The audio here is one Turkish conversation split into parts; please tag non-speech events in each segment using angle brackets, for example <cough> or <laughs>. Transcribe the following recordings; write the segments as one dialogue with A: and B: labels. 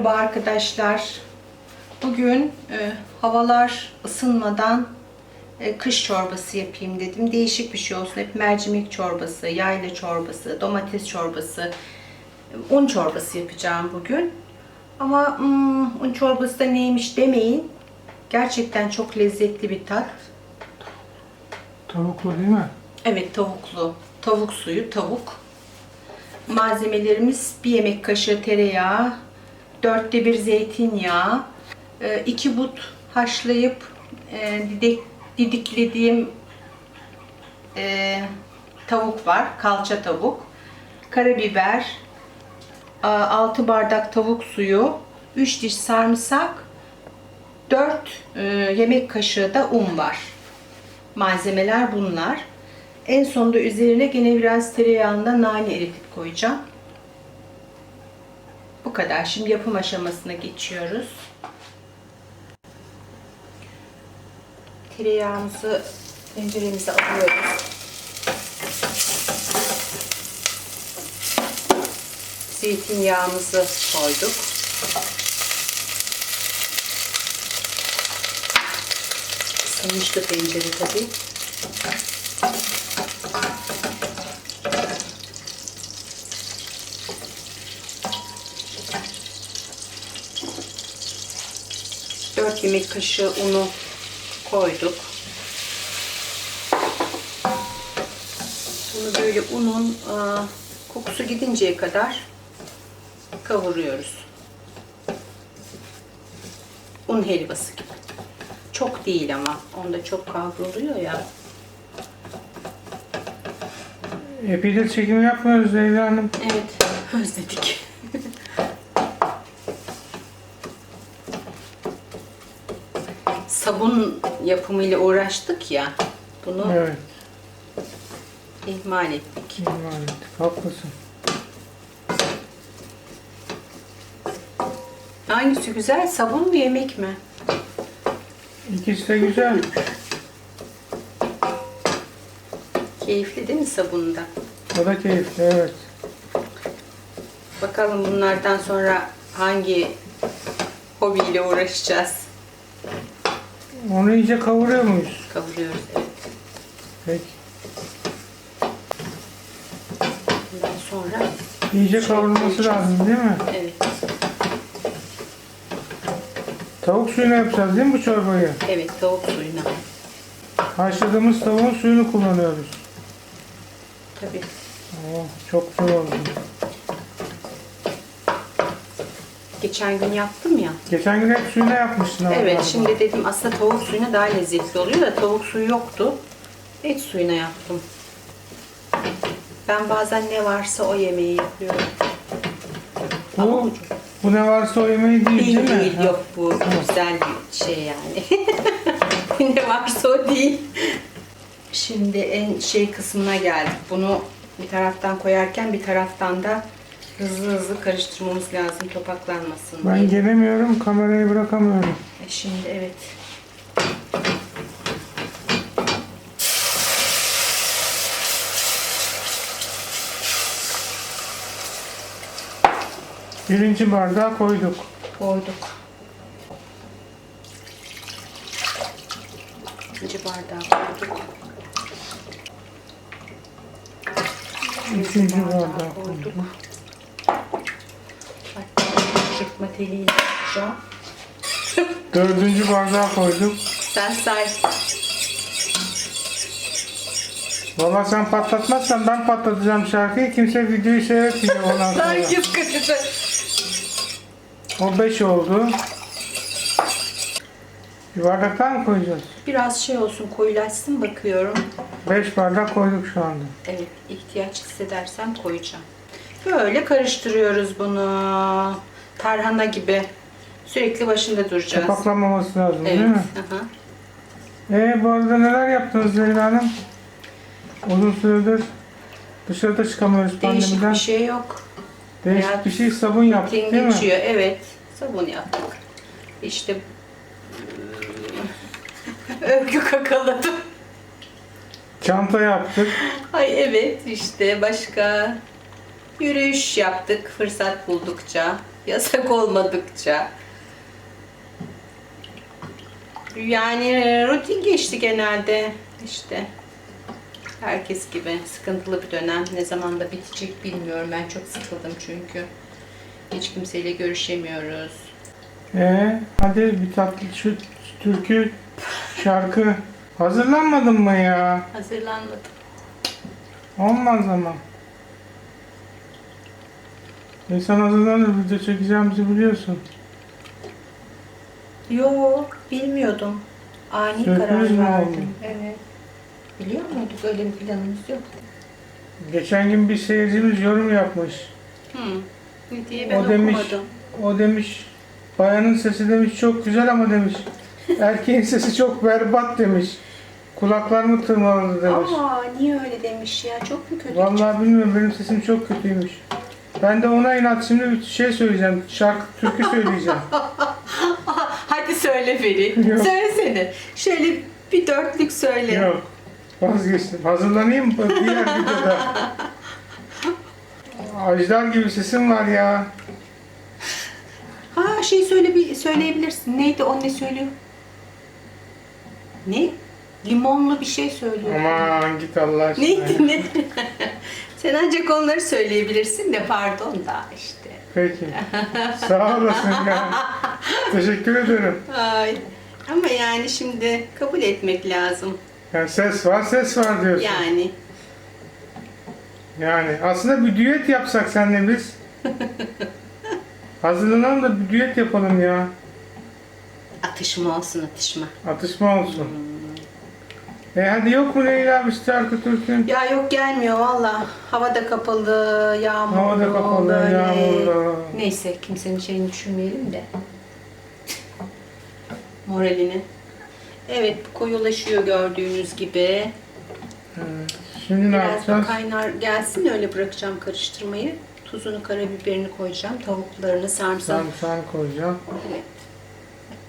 A: Merhaba arkadaşlar. Bugün e, havalar ısınmadan e, kış çorbası yapayım dedim. Değişik bir şey olsun. Hep mercimek çorbası, yayla çorbası, domates çorbası, un çorbası yapacağım bugün. Ama hmm, un çorbası da neymiş demeyin. Gerçekten çok lezzetli bir tat.
B: Tavuklu değil mi?
A: Evet tavuklu. Tavuk suyu, tavuk. Malzemelerimiz bir yemek kaşığı tereyağı, dörtte bir zeytinyağı, e, iki but haşlayıp e, didik, didiklediğim e, tavuk var, kalça tavuk, karabiber, 6 bardak tavuk suyu, 3 diş sarımsak, 4 yemek kaşığı da un var. Malzemeler bunlar. En sonunda üzerine gene biraz tereyağında nane eritip koyacağım. Bu kadar. Şimdi yapım aşamasına geçiyoruz. Tereyağımızı tenceremize alıyoruz. Zeytinyağımızı koyduk. Isınmıştı tencere tabii. Yemek kaşığı unu koyduk. Bunu böyle unun e, kokusu gidinceye kadar kavuruyoruz. Un helvası gibi. Çok değil ama. Onda çok kavruluyor ya.
B: Epeydir çekim yapmıyoruz Leyla Hanım.
A: Evet, <laughs> özledik. Sabun yapımıyla uğraştık ya. Bunu
B: Evet.
A: ihmal ettik.
B: ihmal ettik. Haklısın.
A: Hangisi güzel? Sabun mu yemek mi?
B: İkisi de güzel.
A: Keyifli değil mi sabunda?
B: O da keyifli evet.
A: Bakalım bunlardan sonra hangi hobiyle uğraşacağız?
B: Onu iyice kavuruyor muyuz?
A: Kavuruyoruz evet.
B: Peki.
A: Bundan sonra
B: İyice kavrulması lazım değil mi?
A: evet.
B: Tavuk suyunu yapacağız değil mi bu çorbayı?
A: Evet tavuk suyuna.
B: Haşladığımız tavuğun suyunu kullanıyoruz.
A: Tabii.
B: Oo, çok güzel oldu.
A: Geçen gün yaptım ya.
B: Geçen gün hep suyuna yapmıştın ama.
A: Evet şimdi dedim aslında tavuk suyuna daha lezzetli oluyor da tavuk suyu yoktu. Et suyuna yaptım. Ben bazen ne varsa o yemeği yapıyorum. Ama
B: Bu, bu ne varsa o yemeği değil değil,
A: Değil
B: mi?
A: değil
B: Ha.
A: yok bu güzel bir şey yani. <laughs> ne varsa o değil. Şimdi en şey kısmına geldik. Bunu bir taraftan koyarken bir taraftan da hızlı hızlı karıştırmamız lazım topaklanmasın diye.
B: Ben gelemiyorum, kamerayı bırakamıyorum.
A: E Şimdi evet.
B: Birinci bardağı koyduk.
A: Koyduk. İkinci bardağı koyduk. Bardağı
B: bardağı
A: koyduk. Çırpma teliyle yapacağım. <laughs>
B: Dördüncü bardağı koyduk.
A: Sen say.
B: Valla sen patlatmazsan ben patlatacağım şarkıyı. Kimse videoyu seyretmeyecek ondan <laughs> sonra.
A: Herkes kaçacak.
B: O beş oldu. Bir bardak daha mı koyacağız?
A: Biraz şey olsun koyulaşsın bakıyorum.
B: Beş bardak koyduk şu anda.
A: Evet ihtiyaç hissedersem koyacağım. Böyle karıştırıyoruz bunu. Tarhana gibi. Sürekli başında duracağız.
B: Topaklanmaması lazım
A: Evet.
B: değil mi?
A: aha.
B: Ee bu arada neler yaptınız Leyla Hanım? Uzun süredir dışarıda çıkamıyoruz
A: Değişik
B: pandemiden.
A: bir şey yok.
B: Değişik
A: Hayat
B: bir şey sabun yaptık değil mi?
A: geçiyor. Evet. Sabun yaptık. İşte <laughs> övgü kakaladım.
B: Çanta yaptık.
A: Ay evet işte başka yürüyüş yaptık fırsat buldukça. Yasak olmadıkça. Yani rutin geçti genelde işte. Herkes gibi sıkıntılı bir dönem. Ne zaman da bitecek bilmiyorum. Ben çok sıkıldım çünkü. Hiç kimseyle görüşemiyoruz.
B: Ee, hadi bir tatlı şu türkü şarkı hazırlanmadın mı ya?
A: Hazırlanmadım.
B: Olmaz ama. İnsan hazırlanır video çekeceğimizi biliyorsun.
A: Yo, bilmiyordum. Ani
B: Sürpriz
A: karar
B: mi
A: verdim.
B: oldu?
A: Evet. Biliyor muyduk öyle bir planımız yok.
B: Geçen gün bir seyircimiz yorum yapmış.
A: Hı. Ne diye ben
B: O demiş,
A: okumadım.
B: o demiş, bayanın sesi demiş çok güzel ama demiş, erkeğin sesi çok berbat demiş. Kulaklarımı tırmaladı demiş.
A: Aa niye öyle demiş ya? Çok mu kötü?
B: Vallahi bilmiyorum benim sesim çok kötüymüş. Ben de ona inat şimdi bir şey söyleyeceğim. Şarkı, türkü söyleyeceğim. <laughs>
A: Hadi söyle Feri.
B: Yok.
A: Söylesene. Şöyle bir dörtlük söyle.
B: Yok. Vazgeçtim. Hazırlanayım mı diğer videoda? Ajdar gibi sesim var ya.
A: Ha şey söyle bir söyleyebilirsin. Neydi o ne söylüyor? Ne? Limonlu bir şey söylüyor.
B: Aman git Allah aşkına.
A: Neydi ne? <laughs> Sen ancak onları söyleyebilirsin de pardon da işte.
B: Peki. Sağ olasın ya. <laughs> Teşekkür ederim.
A: Ay. Ama yani şimdi kabul etmek lazım.
B: Yani ses var, ses var diyorsun.
A: Yani.
B: Yani aslında bir düet yapsak senle biz. <laughs> Hazırlanalım da bir düet yapalım ya.
A: Atışma olsun atışma.
B: Atışma olsun. E hadi yok mu Leyla bir şarkı türkün?
A: Ya yok gelmiyor valla. Hava da kapalı, yağmurlu.
B: Hava da kapalı,
A: böyle.
B: yağmurlu.
A: Neyse kimsenin şeyini düşünmeyelim de. Moralini. Evet koyulaşıyor gördüğünüz gibi.
B: Evet. Şimdi ne
A: Biraz bu
B: yapacağız?
A: kaynar gelsin öyle bırakacağım karıştırmayı. Tuzunu, karabiberini koyacağım. Tavuklarını, sarımsak.
B: Sarımsağını koyacağım.
A: Evet.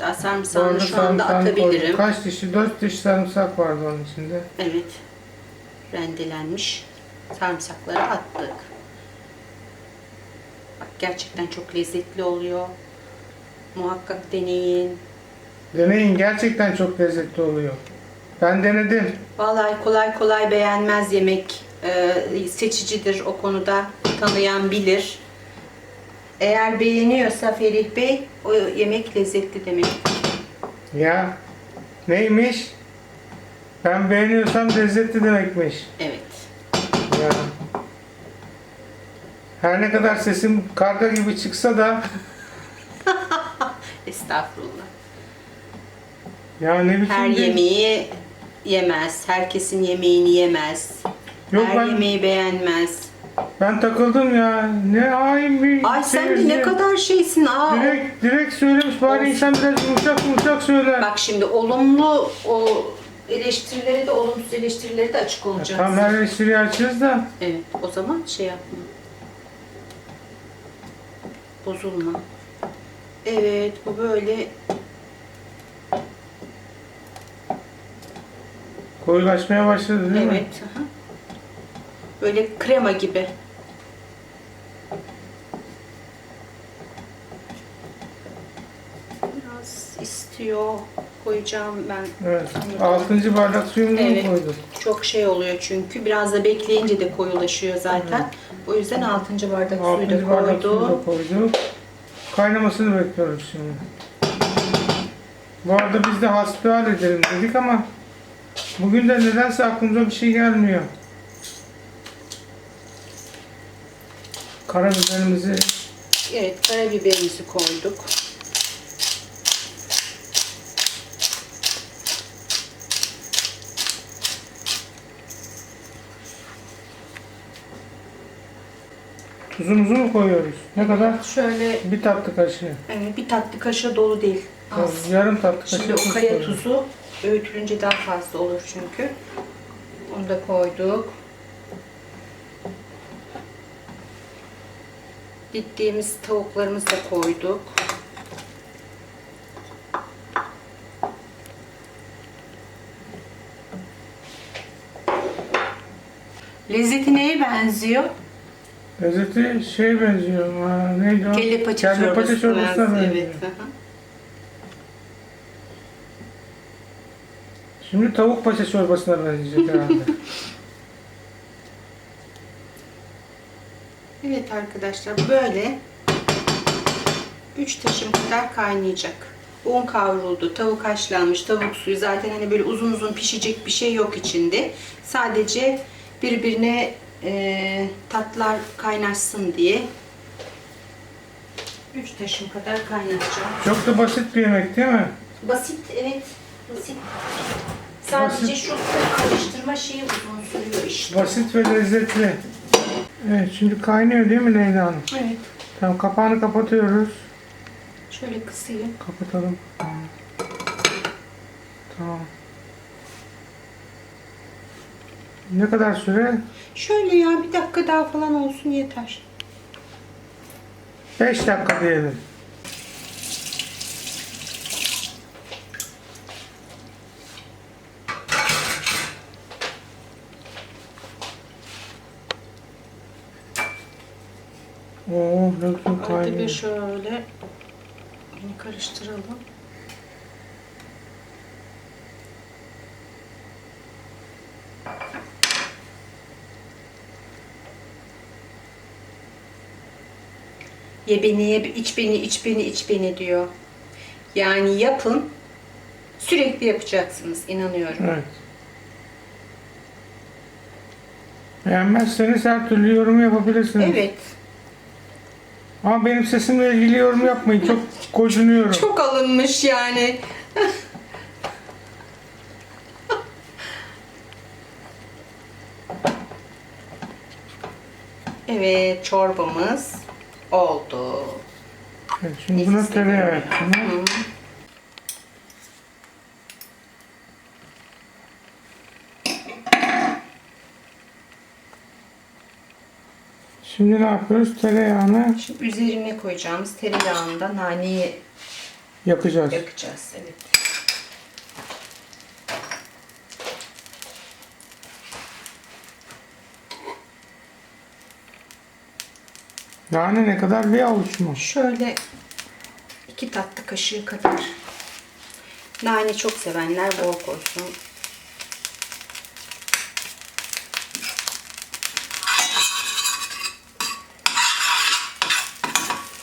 A: Hatta sarımsağını
B: arada
A: şu anda
B: koydum.
A: atabilirim.
B: Kaç dişi? Dört diş sarımsak vardı onun içinde.
A: Evet. Rendelenmiş sarımsakları attık. Bak gerçekten çok lezzetli oluyor. Muhakkak deneyin.
B: Deneyin gerçekten çok lezzetli oluyor. Ben denedim.
A: Vallahi kolay kolay beğenmez yemek. Ee, seçicidir o konuda. Tanıyan bilir. Eğer beğeniyorsa Ferih Bey o yemek lezzetli demek.
B: Ya neymiş? Ben beğeniyorsam lezzetli demekmiş.
A: Evet.
B: Ya. Her ne kadar sesim karga gibi çıksa da <laughs>
A: Estağfurullah.
B: ya ne biçim
A: Her
B: bir-
A: yemeği yemez. Herkesin yemeğini yemez.
B: Yok
A: Her
B: ben,
A: yemeği beğenmez.
B: Ben takıldım ya. Ne hain bir
A: Ay sen de ne kadar şeysin. Aa,
B: Direkt, direkt söylemiş bari insan biraz yumuşak yumuşak söyler.
A: Bak şimdi olumlu o eleştirileri de olumsuz eleştirileri de açık
B: Ya
A: olacağız.
B: Tam her eleştiriyi açığız da.
A: Evet o zaman şey yapma. Bozulma. Evet bu böyle
B: Koyulaşmaya başladı değil mi?
A: evet. aha. Böyle krema gibi. Biraz istiyor koyacağım ben.
B: Evet. Altıncı bardak suyumuzu
A: Evet.
B: mu koyduk?
A: Çok şey oluyor çünkü. Biraz da bekleyince de koyulaşıyor zaten. O yüzden 6. bardak suyu
B: Altıncı
A: da
B: bardak suyu da koyduk. Kaynamasını bekliyoruz şimdi. Bu arada biz de hasbihal edelim dedik ama bugün de nedense aklımıza bir şey gelmiyor. Karabiberimizi
A: Evet, karabiberimizi koyduk.
B: Tuzumuzu mu koyuyoruz? Ne kadar?
A: Şöyle
B: Bir tatlı kaşığı.
A: e, bir tatlı kaşığı dolu değil. Az.
B: Yarım tatlı kaşığı
A: Şimdi o
B: tuz
A: kaya
B: koyuyoruz.
A: tuzu öğütülünce daha fazla olur çünkü. Onu da koyduk. Diktiğimiz tavuklarımızı da koyduk. Lezzeti neye benziyor?
B: Lezzeti şey benziyor. Ha, neydi o?
A: Kelle paça
B: Kelle paça
A: çorbası.
B: çorbasına benziyor.
A: Evet. aha.
B: Şimdi tavuk paça çorbasına benzeyecek herhalde. <laughs>
A: Evet arkadaşlar böyle 3 taşım kadar kaynayacak. Un kavruldu, tavuk haşlanmış, tavuk suyu zaten hani böyle uzun uzun pişecek bir şey yok içinde. Sadece birbirine e, tatlar kaynaşsın diye 3 taşım kadar kaynatacağım.
B: Çok da basit bir yemek değil mi?
A: Basit evet basit. Sadece
B: Basit.
A: şu karıştırma şeyi uzun sürüyor işte.
B: Basit ve lezzetli. Evet şimdi kaynıyor değil mi Leyla Hanım?
A: Evet.
B: Tamam kapağını kapatıyoruz.
A: Şöyle kısayım.
B: Kapatalım. Tamam. Tamam. Ne kadar süre?
A: Şöyle ya bir dakika daha falan olsun yeter.
B: 5 dakika diyelim. Oo, ne güzel
A: Arada bir
B: kaynıyor.
A: şöyle karıştıralım. Ye beni, ye, iç beni, iç beni, iç beni diyor. Yani yapın, sürekli yapacaksınız, inanıyorum.
B: Evet. Beğenmezseniz her türlü yorum yapabilirsiniz.
A: Evet,
B: Ama benim sesimle ilgili yorum yapmayın. Çok <laughs> gocunuyorum.
A: çok alınmış yani. <laughs> Evet, çorbamız oldu.
B: Evet, şimdi buna tereyağı.
A: Hı.
B: Şimdi ne yapıyoruz? Tereyağını
A: Şimdi üzerine koyacağımız tereyağında naneyi
B: yakacağız.
A: yakacağız. Evet.
B: Yani ne kadar bir avuç mu?
A: Şöyle iki tatlı kaşığı kadar. Nane çok sevenler bol koysun.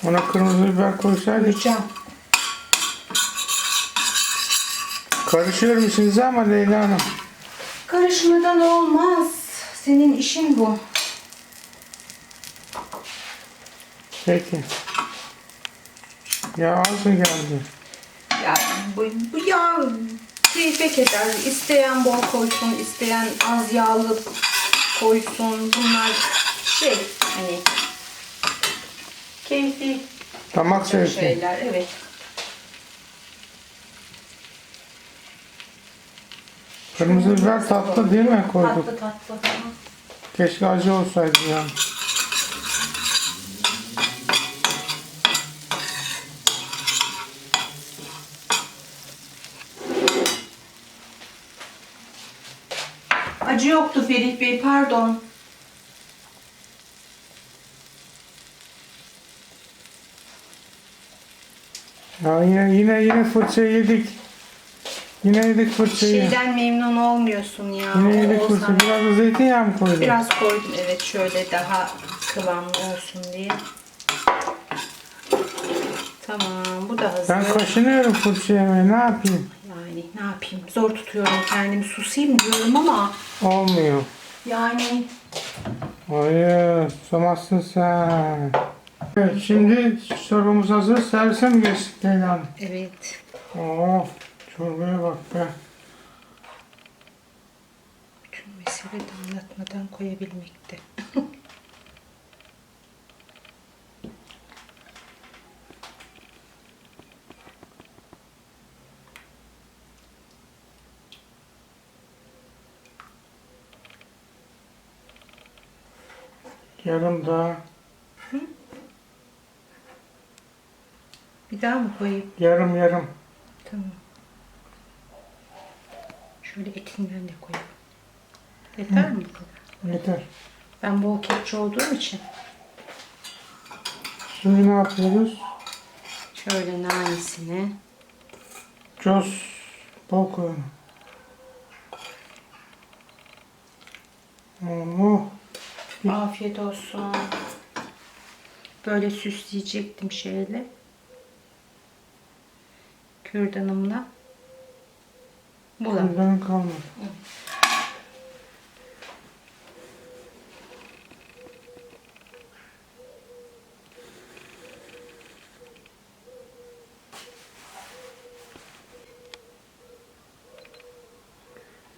B: Ona kırmızı biber koysaydık.
A: Koyacağım.
B: Karışıyor musunuz ama Leyla Hanım?
A: Karışmadan olmaz. Senin işin bu.
B: Peki. Ya az mı geldi?
A: Ya bu, bu yağ keyfe keder. İsteyen bol koysun, isteyen az yağlı koysun. Bunlar şey hani keyfi
B: Damak zevki.
A: şeyler. Evet.
B: Kırmızı biber tatlı değil mi koyduk?
A: Tatlı tatlı.
B: Keşke acı olsaydı ya.
A: Acı yoktu Ferit Bey pardon.
B: Ya yine yine yine fırça yedik. Yine yedik fırçayı.
A: Şeyden memnun olmuyorsun ya.
B: Yine yedik
A: Olsan-
B: fırça. Biraz da zeytinyağı mı koydun?
A: Biraz koydum evet şöyle daha kıvamlı olsun diye. Tamam bu da hazır.
B: Ben kaşınıyorum fırça yemeye. Ne yapayım?
A: Ne yapayım zor tutuyorum kendimi susayım diyorum ama
B: Olmuyor.
A: yani
B: Hayır, susamazsın sen. Evet, şimdi çorbamız hazır. Servise mi geçtik Leyla Hanım?
A: evet
B: Oh, çorbaya bak be.
A: bütün mesele damlatmadan koyabilmekte. <laughs>
B: Yarım daha,
A: Bir daha mı koyayım?
B: yarım yarım.
A: Tamam. Şöyle etinden de koyayım. Yeter mi bu kadar?
B: Yeter.
A: Ben bol kepçe olduğum için
B: Şimdi ne yapıyoruz?
A: Şöyle nanesini.
B: Cos bol koyalım. Oo,
A: Afiyet olsun. Böyle süsleyecektim şeyle. Kürdanımla. Bulam.
B: bundan kalmadı.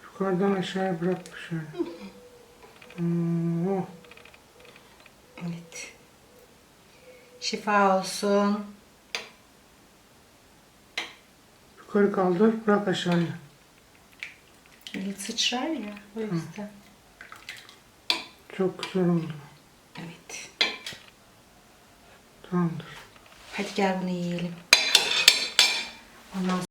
B: Yukarıdan aşağıya bırakmış şöyle. <laughs> Oo,
A: Evet. Şifa olsun.
B: yukarı kaldır, bırak aşağıya.
A: El sıçrar ya. O yüzden.
B: Çok güzel oldu.
A: Evet.
B: Tamamdır.
A: Hadi gel bunu yiyelim. Ondan